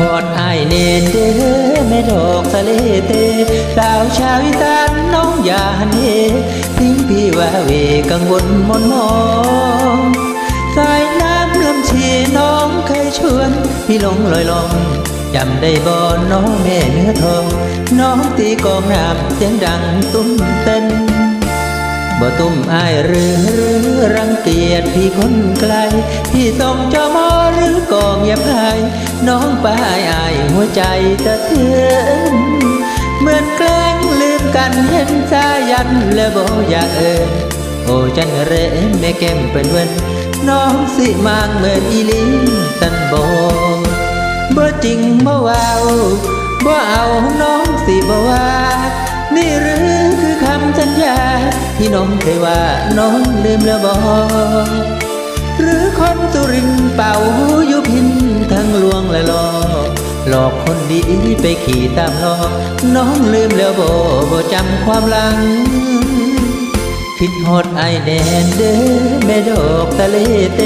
พอดไอเนเด้อแม่ดอกทะเลเตสาวชาวอีสานน้องอย่าหันทิ้งพี่ว่าเวกังวลมนมองสายน้ำลำชีน้องเคยชวน พี่ลงลอยลองจำได้บ่น้องแม่เนื้อทอง น้องตีกองน้ำเสียงดังตุ้มเต บ่ตุ้มอายหรือหรือรังเกียจพี่คนไกล พี่ส่งจอมอหรือกองย่าพายน้องไปอายอายหัวใจตะเทือนเหมือนแกล้งลืมกันเห็นสายันแล้วบ่อยากเอินโอ้จันเรแม่แก้มเป็นเวนน้องสิมางเหมือนอีลิงตันโบบ่จริงบ่ว้าบ่เอาน้องสิบ่ว่านี่หรือ ที่น้องเคยว่าน้องลืมแล้วบ่หรือคนสุรินเป่าอยู่พินทั้งลวงและหลอกหลอกคนดีไปขี่ตามหล้อน้องลืมแล้วบ่บ่จำความหลัง คิดฮอดไอแดนเด้อแม่ดอกทะเลเต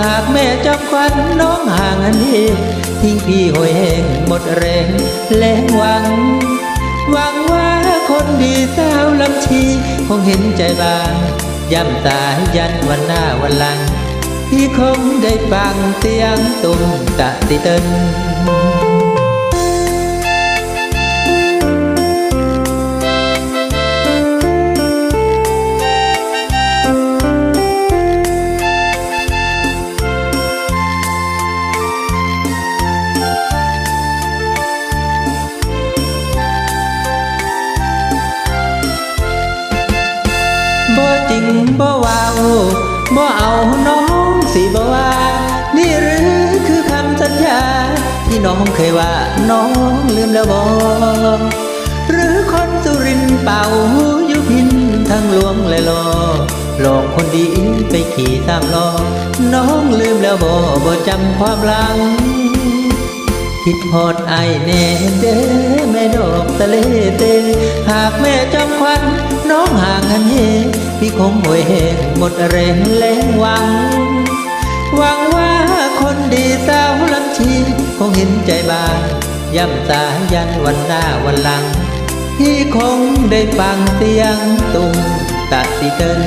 หากแม่จำควันน้องห่างอันนี้ทิ้งพี่หอยแห้งหมดแรงและหวัง หวังว่าคนดีสาวลำชี งเห็นใจบาง ย่ำตายยันวันหน้าวันหลังพี่คงได้ฟังเสียงตุ้มตะติเติน ริงบ่เว้าบ่เอาน้องสิบ่ว่า นี่หรือคือคำสัญญา ที่น้องเคยว่าน้องลืมแล้วบ่หรือคนสุรินเป่าอยู่พินทั้งหลวงและลอหลอกคนดีไปขี่ตามล้อน้องลืมแล้วบ่บ่จำความหลังคิดฮอดไอแน่เด้แม่ดอกทะเลเตหากแม่จำควันน้องห่างกันเฮ พี่คงหวยแหงหมดแรงแรงหวัง หวังว่าคนดีสาวลำชีคงเห็นใจบางย่ำตายันวันหน้าวันหลัง พี่คงได้ฟังเสียงตุ้มตะติเติน